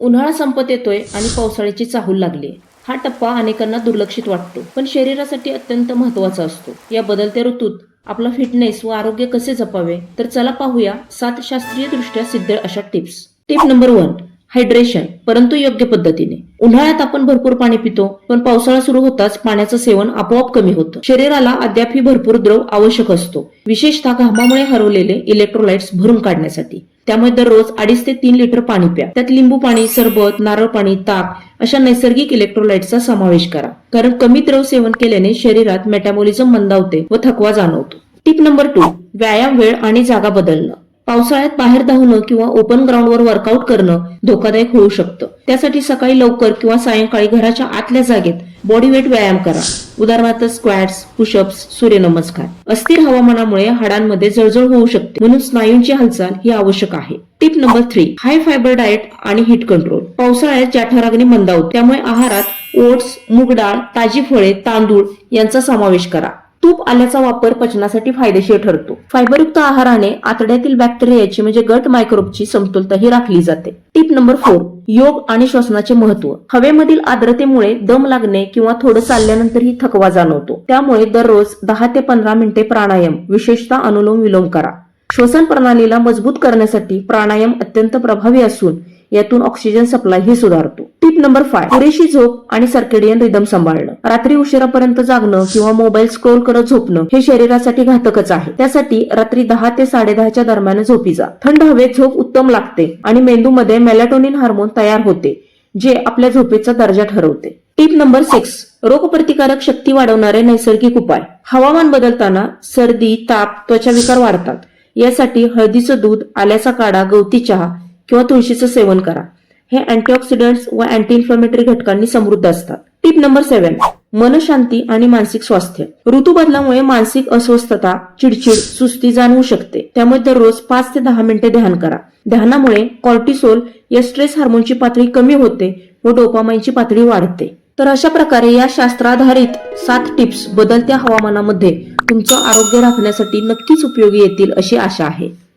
उन्हाळा संपत येतोय आणि पावसाळ्याची चाहूल लागली. हा टप्पा अनेकांना दुर्लक्षित वाटतो पण शरीरासाठी अत्यंत महत्त्वाचा असतो. या बदलत्या ऋतूत आपला फिटनेस व आरोग्य कसे जपावे तर चला पाहूया सात शास्त्रीय दृष्ट्या सिद्ध अशा tips. Tip number one hydration परंतु योग्य पद्धतीने. उन्हाळ्यात आपण भरपूर पाणी पितो पण पावसाळा सुरू होताच पाण्याचं सेवन आपोआप कमी होतं. शरीराला अद्यापही भरपूर द्रव आवश्यक असतो विशेषतः घामामुळे हरवलेले इलेक्ट्रोलाइट्स भरून काढण्यासाठी. त्यामुळे दररोज अडीच ते तीन लिटर पाणी प्या. त्यात लिंबू पाणी सरबत नारळ पाणी ताक अशा नैसर्गिक इलेक्ट्रोलाइटचा समावेश करा. कारण कमी द्रव सेवन केल्याने शरीरात मेटाबॉलिझम मंदावते व थकवा जाणवतो. टिप नंबर टू व्यायाम वेळ आणि जागा बदलणं. पावसाळ्यात बाहेर धावणं किंवा ओपन ग्राउंडवर वर्कआउट करणं धोकादायक होऊ शकतं. त्यासाठी सकाळी लवकर किंवा सायंकाळी घराच्या आतल्या जागेत बॉडी वेट व्यायाम करा. उदाहरणार्थ स्क्वॅट्स पुशअप्स सूर्यनमस्कार. अस्थिर हवामानामुळे हाडांमध्ये जळजळ होऊ शकते. म्हणून स्नायूंची हालचाल ही आवश्यक आहे. Tip number three high fibre diet आणि हिट कंट्रोल पावसाळ्यात जठराग्नी मंदावत त्यामुळे आहारात ओट्स मूग डाळ ताजी फळे तांदूळ यांचा समावेश करा. तूप आल्याचा वापर पचनासाठी फायदेशीर ठरतो. फायबरयुक्त आहाराने आतड्यातील बॅक्टेरियाची म्हणजे गट मायक्रोबची समतोलताही राखली जाते. टिप नंबर फोर योग आणि श्वसनाचे महत्त्व हवेमधील आर्द्रतेमुळे दम लागणे किंवा थोडं चालल्यानंतरही थकवा जाणवतो. त्यामुळे दररोज दहा ते पंधरा मिनिटे प्राणायाम विशेषतः अनुलोम विलोम करा. श्वसन प्रणालीला मजबूत करण्यासाठी प्राणायाम अत्यंत प्रभावी असून यातून ऑक्सिजन सप्लायही सुधारतो. टिप नंबर फाय पुरेशी झोप आणि सर्केडियन रिदम सांभाळणं. रात्री उशिरापर्यंत जागणं किंवा मोबाईल स्क्रोल करत झोपणं हे शरीरासाठी घातकच आहे. त्यासाठी रात्री दहा ते साडे दहाच्या दरम्यान झोपी जा. थंड हवेत झोप उत्तम लागते आणि मेंदूमध्ये मेलॅटोनिन हार्मोन तयार होते जे आपल्या झोपेचा दर्जा ठरवते. टिप नंबर सिक्स रोगप्रतिकारक शक्ती वाढवणारे नैसर्गिक उपाय. हवामान बदलताना सर्दी ताप त्वचा विकार वाढतात. यासाठी हळदीचं दूध आल्याचा काढा गवती चहा किंवा तुळशीचं सेवन करा. हे अँटीऑक्सिडंट्स व अँटी इन्फ्लमेटरी घटकांनी समृद्ध असतात. टिप नंबर सेव्हन मनशांती आणि मानसिक स्वास्थ्य. ऋतू बदलामुळे मानसिक अस्वस्थता चिडचिड सुस्ती जाणवू शकते. त्यामुळे दररोज पाच ते दहा मिनिटे ध्यान करा. ध्यानामुळे कॉर्टिसोल या स्ट्रेस हार्मोनची पातळी कमी होते व डोपामाइनची पातळी वाढते. तर अशा प्रकारे या शास्त्राधारित सात टिप्स बदलत्या हवामानामध्ये तुमचं आरोग्य राखण्यासाठी नक्कीच उपयोगी येतील अशी आशा आहे.